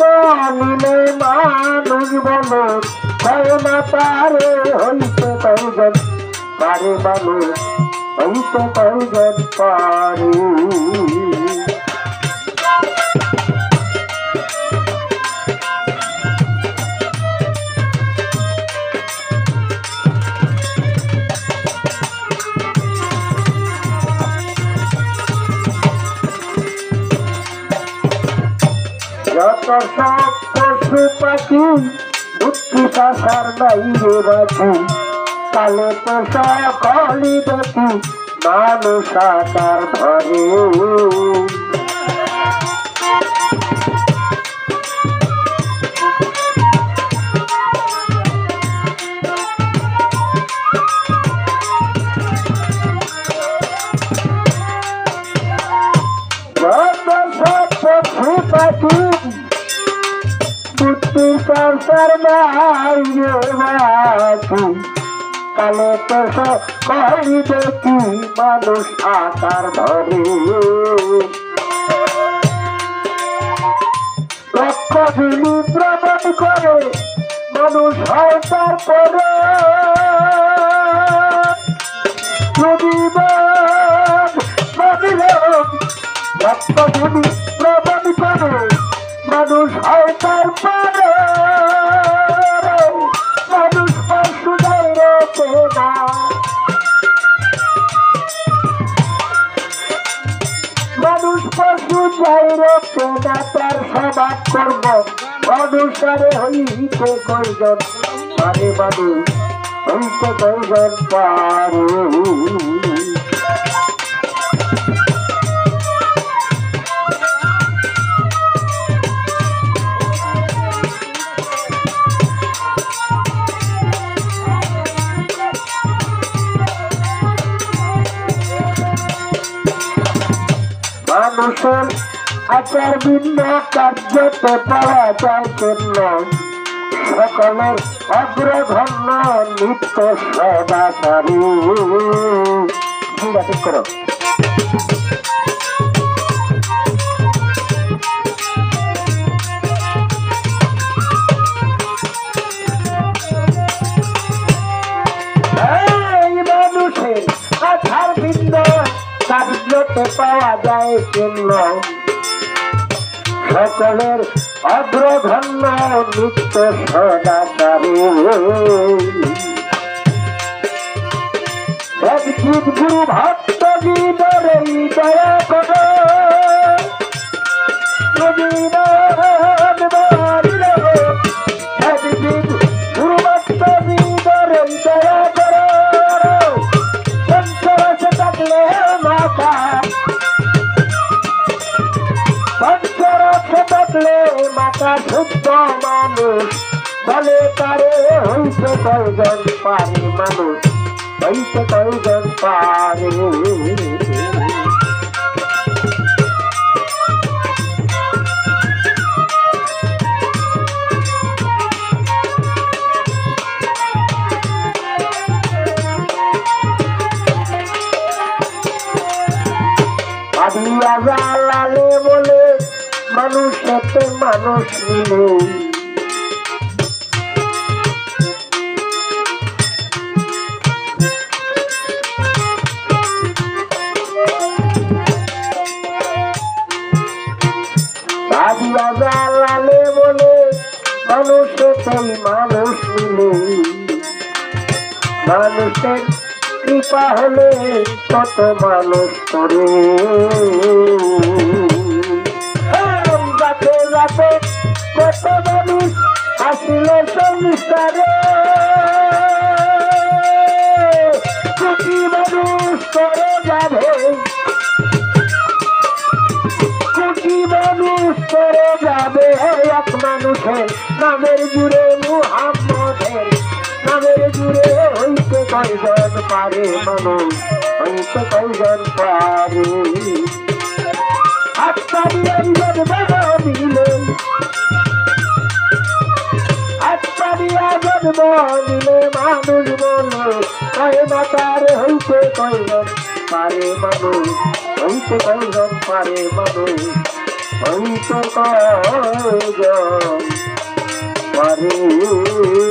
বলিলে মানুষ বলে হয় না তারে হইতে কয়জন পারে মানুষ হইতে কয়জন পারে। कशप पशुपति बुद्धि का सर्वई रेवती काले पोषा भरे কালে তো সকলই দেখি মানুষ আকার ধরে লক্ষ দিনী প্রমাণ করে মানুষ হয় তারপরে সুবিবাদ লক্ষ দিনী প্রমাণ করে মানুষ হয় তারপরে পশু যাই রেখে না তার সমাজ করব। অনুসারে হইতে কয়জন? পারে মানুষ হইতে কয়জন পারে? মানুষের আচার ভিন্ন কার্যতে পাওয়া যায় কেন সকলের অগ্রধন্য নিত্য সদাচারী ঠিক করো। আধার কার্যতে পাওয়া যায় সকলের অগ্রধন্য নিত্য সদাচারী। গুরু ভক্ত গীতরে দয়া মাতা শুদ্ধ মানুষ, বলে তারে হইতে কয়জন পারে মানুষ? হইতে কয়জন পারে? আদিয়া জালালে বলে মানুষ সাথে মানুষ মিলে মানুষের কৃপা হলে কত মানুষ করে। রাতে কত মানুষ আসলে সংসারে কোটি মানুষ করে যাবে। কোটি মানুষ করে যাবে এক মানুষের নামের জুড়ে মুহাম্মদের। নামের জুড়ে হইতে কয়জন পারে মানুষ? হইতে কয়জন পারে? দিলে মানুষ বলে কয় না হইতে কয়জন পারে মানুষ, হইতে কয়জন পারে মানুষ, হইতে কয়জন পারে